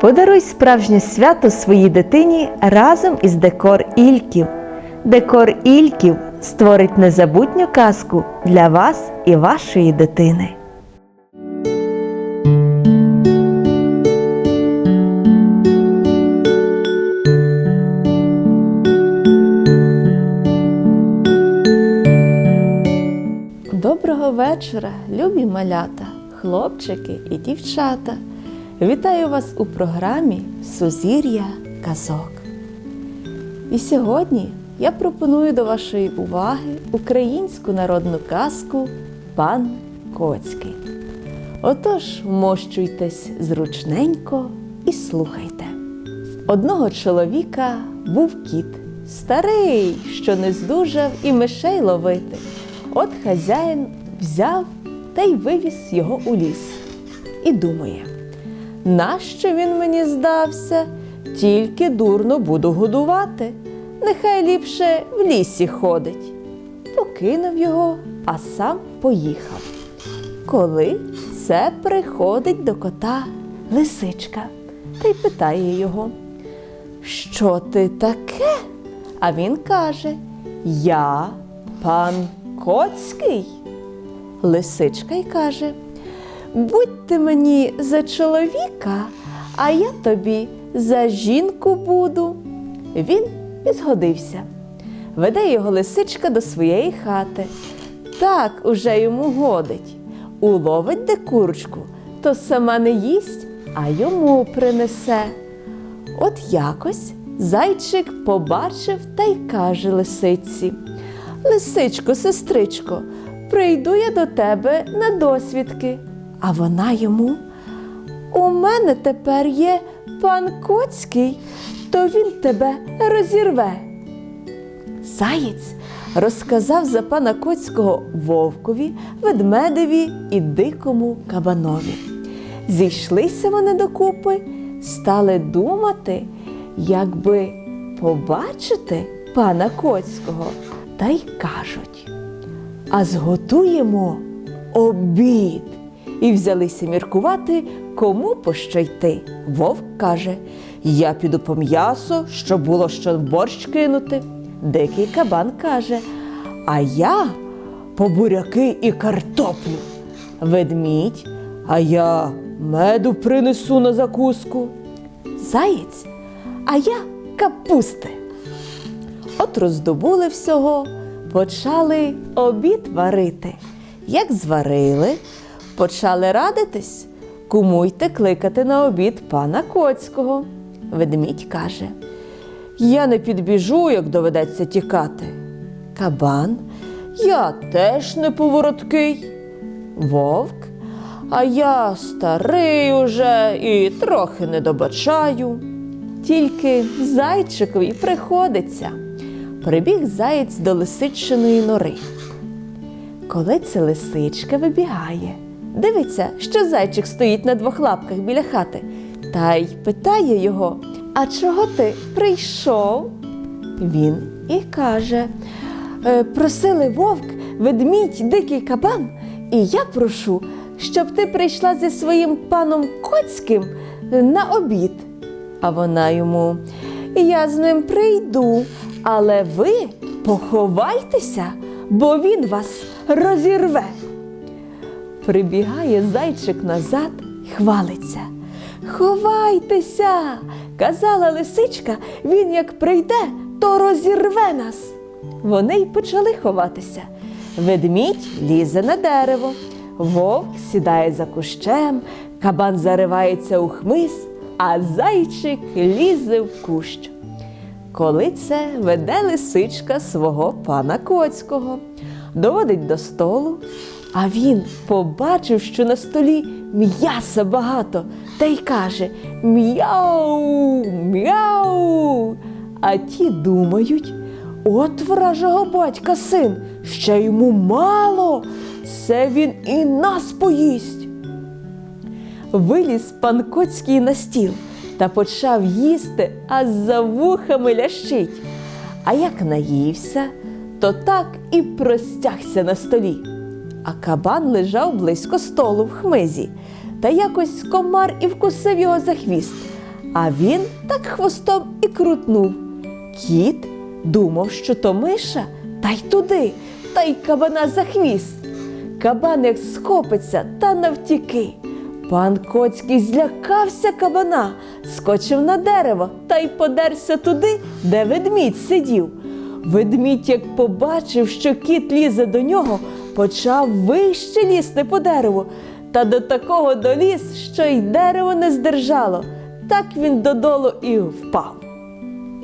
Подаруй справжнє свято своїй дитині разом із декор Ільків. Декор Ільків створить незабутню казку для вас і вашої дитини. Доброго вечора, любі малята, хлопчики і дівчата. Вітаю вас у програмі Сузір'я казок. І сьогодні я пропоную до вашої уваги українську народну казку Пан Коцький. Отож, вмощуйтесь зручненько і слухайте. Одного чоловіка був кіт, старий, що не здужав і мишей ловити. От хазяїн взяв та й вивіз його у ліс. І думає, нащо він мені здався? Тільки дурно буду годувати. Нехай ліпше в лісі ходить. Покинув його, а сам поїхав. Коли це приходить до кота лисичка та й питає його, що ти таке? А він каже: Я пан Коцький. Лисичка й каже: Будь ти мені за чоловіка, а я тобі за жінку буду. Він і згодився. Веде його лисичка до своєї хати. Так уже йому годить. Уловить де курочку, то сама не їсть, а йому принесе. От якось зайчик побачив та й каже лисиці: Лисичко, сестричко, прийду я до тебе на досвідки. А вона йому. У мене тепер є пан Коцький, то він тебе розірве. Заєць розказав за пана Коцького вовкові, ведмедеві і дикому кабанові. Зійшлися вони докупи, стали думати, якби побачити пана Коцького, та й кажуть: а зготуємо обід. І взялися міркувати, кому по що йти. Вовк каже: Я піду по м'ясо, щоб було що в борщ кинути. Дикий кабан каже: А я по буряки і картоплю. Ведмідь, а я меду принесу на закуску. Заєць, а я капусти. От роздобули всього, почали обід варити. Як зварили, почали радитись, кому йти кликати на обід пана Коцького. Ведмідь каже: Я не підбіжу, як доведеться тікати. Кабан, я теж не повороткий. Вовк, а я старий уже і трохи не добачаю. Тільки зайчикові приходиться. Прибіг заєць до лисичиної нори. Коли це лисичка вибігає, дивиться, що зайчик стоїть на двох лапках біля хати, та й питає його: А чого ти прийшов? Він і каже: «Е, Просили вовк, ведмідь, дикий кабан, і я прошу, щоб ти прийшла зі своїм паном Коцьким на обід. А вона йому: Я з ним прийду, але ви поховайтеся, бо він вас розірве. Прибігає зайчик назад і хвалиться. Ховайтеся, казала лисичка, він як прийде, то розірве нас. Вони й почали ховатися. Ведмідь лізе на дерево, вовк сідає за кущем, кабан заривається у хмиз, а зайчик лізе в кущ. Коли це веде лисичка свого пана Коцького, доводить до столу, а він побачив, що на столі м'яса багато, та й каже М'яу, м'яу. А ті думають, от вражого батька син, ще йому мало, це він і нас поїсть. Виліз пан Коцький на стіл та почав їсти, а за вухами лящить. А як наївся, то так і простягся на столі. А кабан лежав близько столу в хмизі, та якось комар і вкусив його за хвіст. А він так хвостом і крутнув. Кіт думав, що то миша, та й туди, та й кабана за хвіст. Кабан як схопиться та навтіки. Пан Коцький злякався кабана, скочив на дерево та й подерся туди, де ведмідь сидів. Ведмідь, як побачив, що кіт лізе до нього, почав вище лізти по дереву, та до такого доліз, що й дерево не здержало. Так він додолу і впав.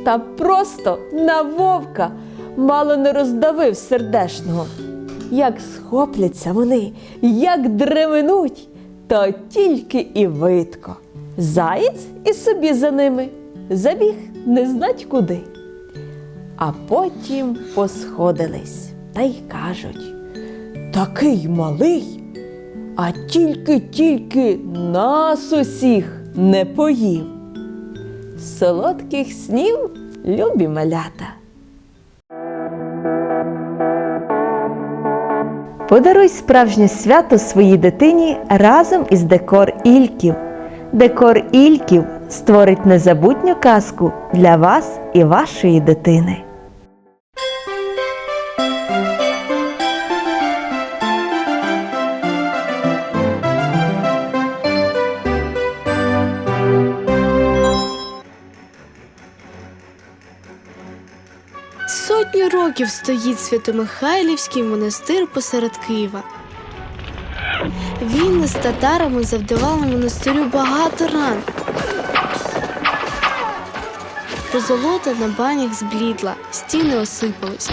Та просто на вовка мало не роздавив сердешного. Як схопляться вони, як дременуть, то тільки і видко. Заєць і собі за ними забіг не знать куди. А потім посходились та й кажуть: такий малий, а тільки-тільки нас усіх не поїв. Солодких снів любі малята. Подаруй справжнє свято своїй дитині разом із декор Ільків. Декор Ільків створить незабутню казку для вас і вашої дитини. Років стоїть Святомихайлівський монастир посеред Києва. Війни з татарами завдавали монастирю багато ран. Позолота на банях зблідла, стіни осипались.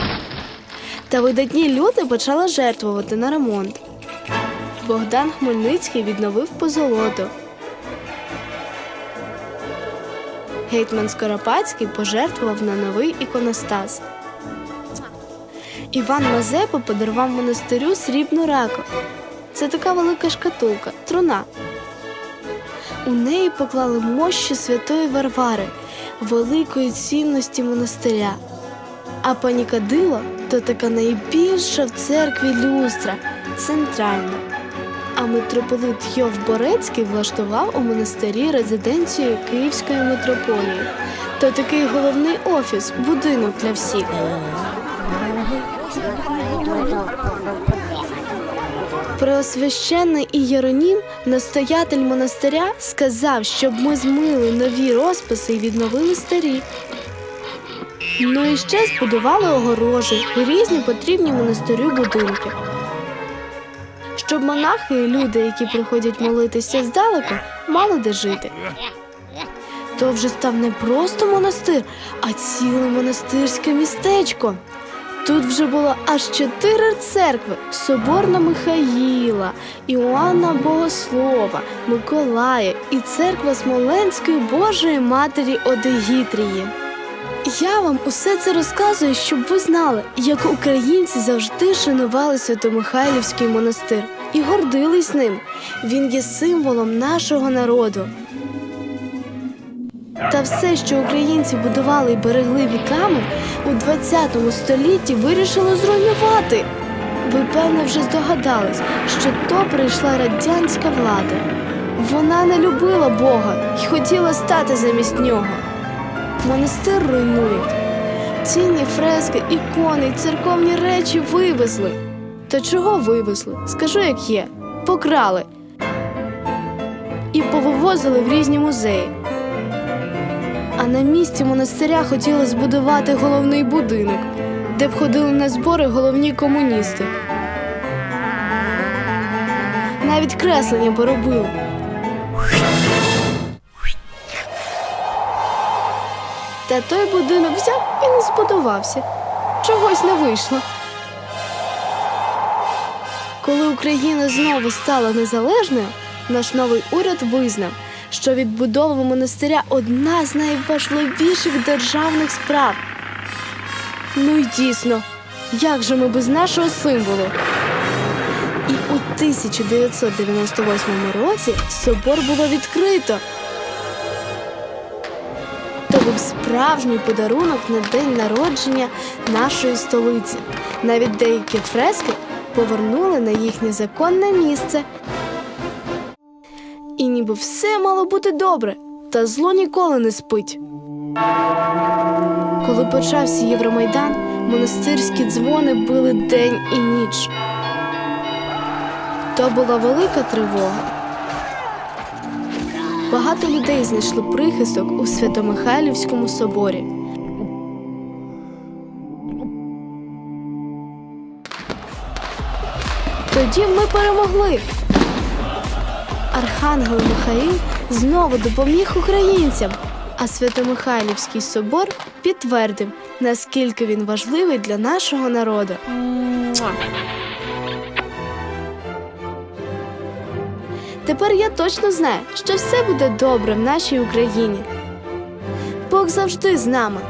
Та видатні люди почали жертвувати на ремонт. Богдан Хмельницький відновив позолоту. Гетьман Скоропадський пожертвував на новий іконостас. Іван Мазепа подарував монастирю срібну раку. Це така велика шкатулка, труна. У неї поклали мощі святої Варвари, великої цінності монастиря. А панікадило то така найбільша в церкві люстра, центральна. А митрополит Йов Борецький влаштував у монастирі резиденцію Київської митрополії. То такий головний офіс, будинок для всіх. Преосвященний Ієронім, настоятель монастиря, сказав, щоб ми змили нові розписи і відновили старі. Ну і ще збудували огорожі і різні потрібні монастирю будинки. Щоб монахи і люди, які приходять молитися здалеку, мали де жити. То вже став не просто монастир, а ціле монастирське містечко. Тут вже було аж чотири церкви: Соборна Михаїла, Іоанна Богослова, Миколая і церква Смоленської Божої Матері Одегітрії. Я вам усе це розказую, щоб ви знали, як українці завжди шанували Святомихайлівський монастир і гордились ним. Він є символом нашого народу. Та все, що українці будували і берегли віками, у 20 столітті вирішили зруйнувати. Ви, певне, вже здогадались, що то прийшла радянська влада. Вона не любила Бога і хотіла стати замість нього. Монастир руйнують. Цінні фрески, ікони, церковні речі вивезли. То чого вивезли? Скажу, як є. Покрали і повивозили в різні музеї. А на місці монастиря хотіли збудувати головний будинок, де б ходили на збори головні комуністи. Навіть креслення поробили. Та той будинок взяв і не збудувався. Чогось не вийшло. Коли Україна знову стала незалежною, наш новий уряд визнав, що відбудова монастиря одна з найважливіших державних справ. Ну й дійсно, як же ми без нашого символу? І у 1998 році собор було відкрито. То був справжній подарунок на день народження нашої столиці. Навіть деякі фрески повернули на їхнє законне місце. Ніби все мало бути добре. та зло ніколи не спить. Коли почався Євромайдан, монастирські дзвони били день і ніч. То була велика тривога. Багато людей знайшли прихисток у Свято-Михайлівському соборі. Тоді ми перемогли. Архангел Михаїл знову допоміг українцям, а Свято-Михайлівський собор підтвердив, наскільки він важливий для нашого народу. Тепер я точно знаю, що все буде добре в нашій Україні. Бог завжди з нами.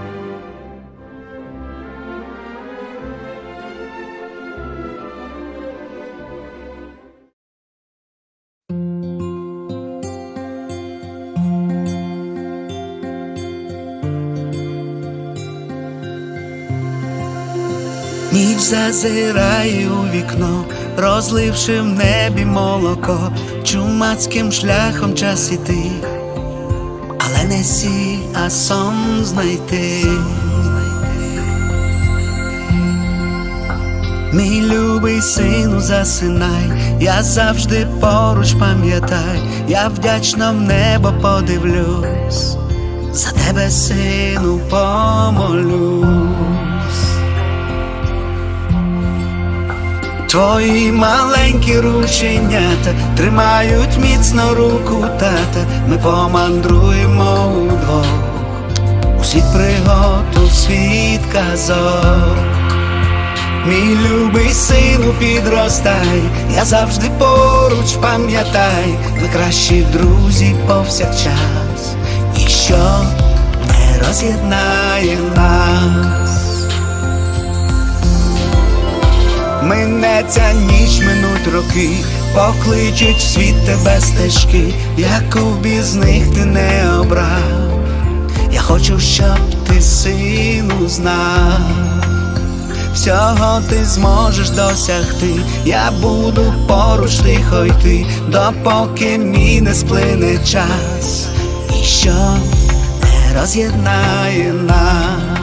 Ніч зазирає у вікно, розливши в небі молоко, чумацьким шляхом час іти, але не сі, а сон знайти. Мій любий сину, засинай, я завжди поруч пам'ятай, я вдячно в небо подивлюсь, за тебе, сину, помолюсь. Твої маленькі рученята тримають міцно руку тата. Ми помандруємо удвох у світ пригод, у світ казок. Мій любий сину, підростай, я завжди поруч пам'ятай, ми кращі друзі повсякчас, ніщо не роз'єднає нас. Минеться ніч, минуть роки, покличуть світ тебе стежки, яку без них ти не обрав. Я хочу, щоб ти сину знав. Всього ти зможеш досягти, я буду поруч тихо йти, допоки мій не сплине час, і що не роз'єднає нас.